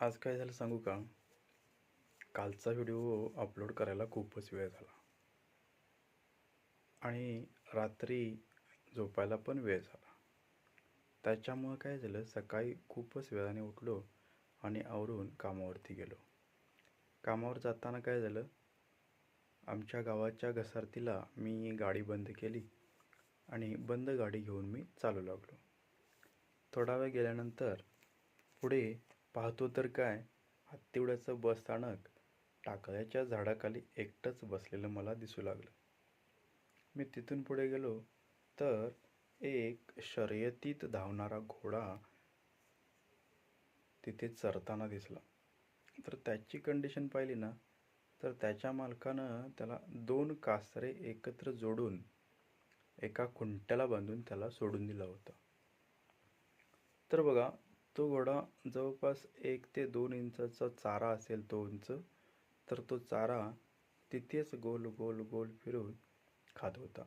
आज काय झालं सांगू का? कालचा व्हिडिओ अपलोड करायला खूपच वेळ झाला. आणि रात्री झोपायला पण वेळ झाला. त्याच्यामुळं काय झालं सकाळी खूपच वेळाने उठलो आणि आवरून कामावरती गेलो. कामावर जाताना काय झालं आमच्या गावाच्या घसारतीला मी गाडी बंद केली आणि बंद गाडी घेऊन मी चालू लागलो. थोडा वेळ गेल्यानंतर पुढे पाहतो तर काय? हत्तीवड्याचं बस स्थानक टाकळ्याच्या झाडाखाली एकटंच बसलेलं मला दिसू लागलं. मी तिथून पुढे गेलो तर एक शर्यतीत धावणारा घोडा तिथे चरताना दिसला. तर त्याची कंडिशन पाहिली ना तर त्याच्या मालकानं त्याला दोन कासरे एकत्र जोडून एका खुंट्याला बांधून त्याला सोडून दिला होता. तर बघा तो घोडा जवळपास एक ते दोन इंचाचा चारा असेल तो उंच तर तो चारा तिथेच गोल गोल गोल फिरून खात होता.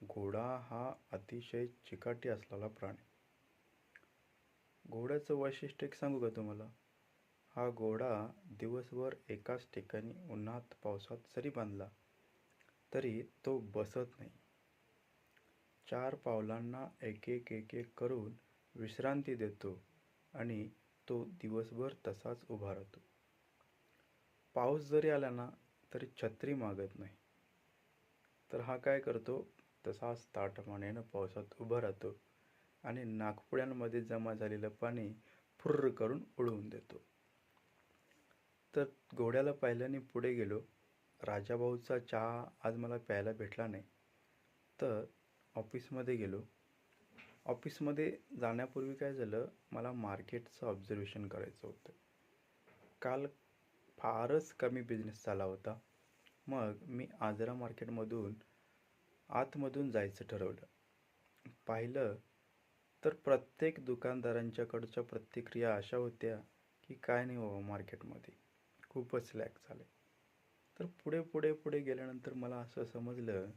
घोडा हा अतिशय चिकाटी असलेला प्राणी. घोड्याचं वैशिष्ट्य एक सांगू का तुम्हाला? हा घोडा दिवसभर एकाच ठिकाणी उन्हात पावसात जरी बांधला तरी तो बसत नाही. चार पावलांना एक एक एक एक करून विश्रांती देतो आणि तो दिवसभर तसाच उभा राहतो. पाऊस जरी आला ना तरी छत्री मागत नाही. तर हा काय करतो? तसाच ताटमानेनं पावसात उभा राहतो आणि नागपुड्यांमध्ये जमा झालेलं पाणी फुर्र करून उडवून देतो. तर घोड्याला पाहिल्याने पुढे गेलो. राजाभाऊचा चहा आज मला प्यायला भेटला नाही. तर ऑफिसमध्ये गेलो. ऑफिसमध्ये जाण्यापूर्वी काय झालं मला मार्केटचं ऑब्झर्वेशन करायचं होतं. काल फारच कमी बिझनेस झाला होता. मग मी आजरा मार्केटमधून आतमधून जायचं ठरवलं. पाहिलं तर प्रत्येक दुकानदारांच्याकडच्या प्रतिक्रिया अशा होत्या की काय नाही बाबा मार्केटमध्ये खूपच लॅक झाले तर पुढे पुढे पुढे गेल्यानंतर मला असं समजलं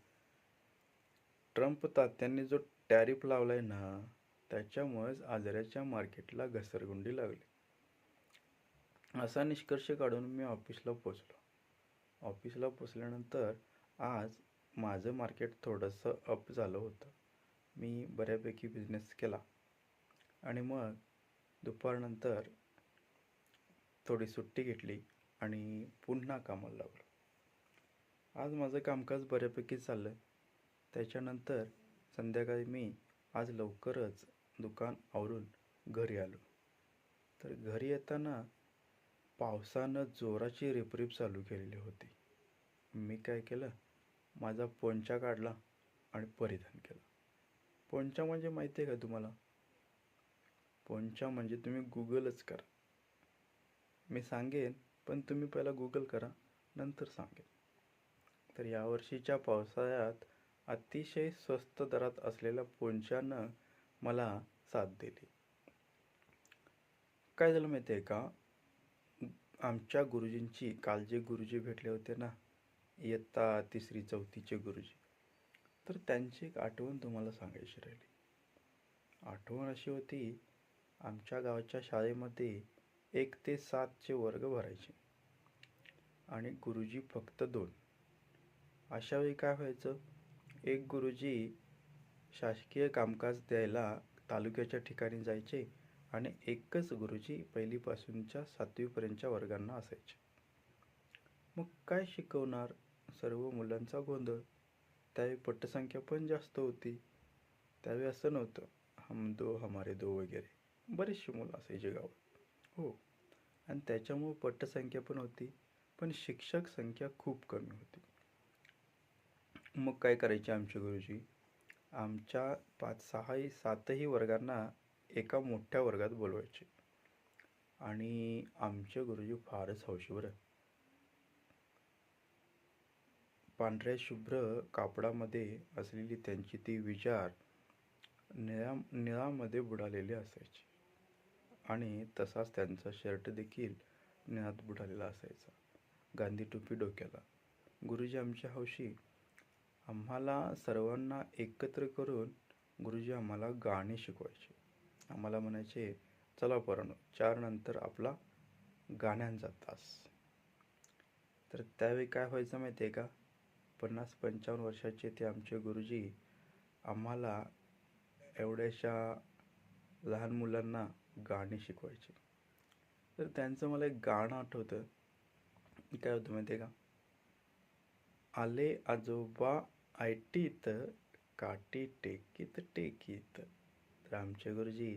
ट्रम्प तात्यांनी जो टॅरिफ लावला आहे ना त्याच्यामुळेच आजऱ्याच्या मार्केटला घसरगुंडी लागली. असा निष्कर्ष काढून मी ऑफिसला पोचलो ऑफिसला पोचल्यानंतर आज माझं मार्केट थोडंसं अप झालं होतं. मी बऱ्यापैकी बिझनेस केला. आणि मग दुपारनंतर थोडी सुट्टी घेतली आणि पुन्हा कामाला लागलो. आज माझं कामकाज बऱ्यापैकी चाललं आहे त्याच्यानंतर संध्याकाळी मी आज लवकरच दुकान आवरून घरी आलो. तर घरी येताना पावसानं जोराची रिपरिप चालू केलेली होती. मी काय केलं? माझा पोंचा काढला आणि परिधान केला. पोंचा म्हणजे माहिती आहे का तुम्हाला? पोंचा म्हणजे तुम्ही गुगलच करा. मी सांगेन पण तुम्ही पहिला गुगल करा नंतर सांगेन. तर यावर्षीच्या पावसाळ्यात अतिशय स्वस्त दरात असलेल्या पोंच्यानं मला साथ दिली. काय झालं माहिती आहे का? आमच्या गुरुजींची काल जे गुरुजी भेटले होते ना इयत्ता तिसरी चौथीचे गुरुजी तर त्यांची एक आठवण तुम्हाला सांगायची राहिली. आठवण अशी होती आमच्या गावाच्या शाळेमध्ये एक ते सातचे वर्ग भरायचे आणि गुरुजी फक्त दोन. अशा वेळी काय व्हायचं? एक गुरुजी शासकीय कामकाज द्यायला तालुक्याच्या ठिकाणी जायचे आणि एकच गुरुजी पहिलीपासूनच्या सातवीपर्यंतच्या वर्गांना असायचे. मग काय शिकवणार? सर्व मुलांचा गोंधळ. त्यावेळी पटसंख्या पण जास्त होती. त्यावेळी असं नव्हतं. हम दो हमारे दो वगैरे. बरेचशी मुलं असायचे गावात. हो. आणि त्याच्यामुळं पटसंख्या पण होती पण शिक्षक संख्या खूप कमी होती. मग काय करायचे आमचे गुरुजी? आमच्या पाच सहाही सातही वर्गांना एका मोठ्या वर्गात बोलवायचे. आणि आमचे गुरुजी फारच हौशीवर पांढऱ्या शुभ्र कापडामध्ये असलेली त्यांची ती विचार निळा निळामध्ये बुडालेले असायचे. आणि तसाच त्यांचा शर्ट देखील निळात बुडालेला असायचा. गांधी टोपी डोक्याला. गुरुजी आमच्या हौशी आम्हाला सर्वांना एकत्र करून गुरुजी आम्हाला गाणे शिकवायचे. आम्हाला म्हणायचे चला परण चार नंतर आपला गाण्यांचा तास. तर त्यावेळी काय व्हायचं माहिती आहे का? पन्नास पंचावन्न वर्षाचे ते आमचे गुरुजी आम्हाला एवढ्याशा लहान मुलांना गाणी शिकवायचे. तर त्यांचं मला एक गाणं आठवतं. काय होतं माहिती आहे का? आले आजोबा आयटीत काठी टेकीत टेकीत. तर आमचे गुरुजी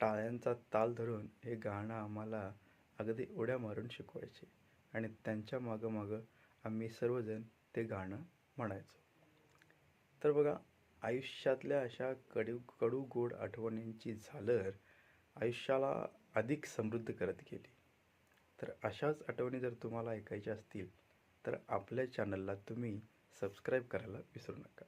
टाळ्यांचा ताल धरून हे गाणं आम्हाला अगदी उड्या मारून शिकवायचे आणि त्यांच्या मागं मागं आम्ही सर्वजण ते गाणं म्हणायचो. तर बघा आयुष्यातल्या अशा कडू कडू गोड आठवणींची झालर आयुष्याला अधिक समृद्ध करत गेली. तर अशाच आठवणी जर तुम्हाला ऐकायच्या असतील तर आपल्या चॅनलला तुम्ही सबस्क्राईब करायला विसरू नका.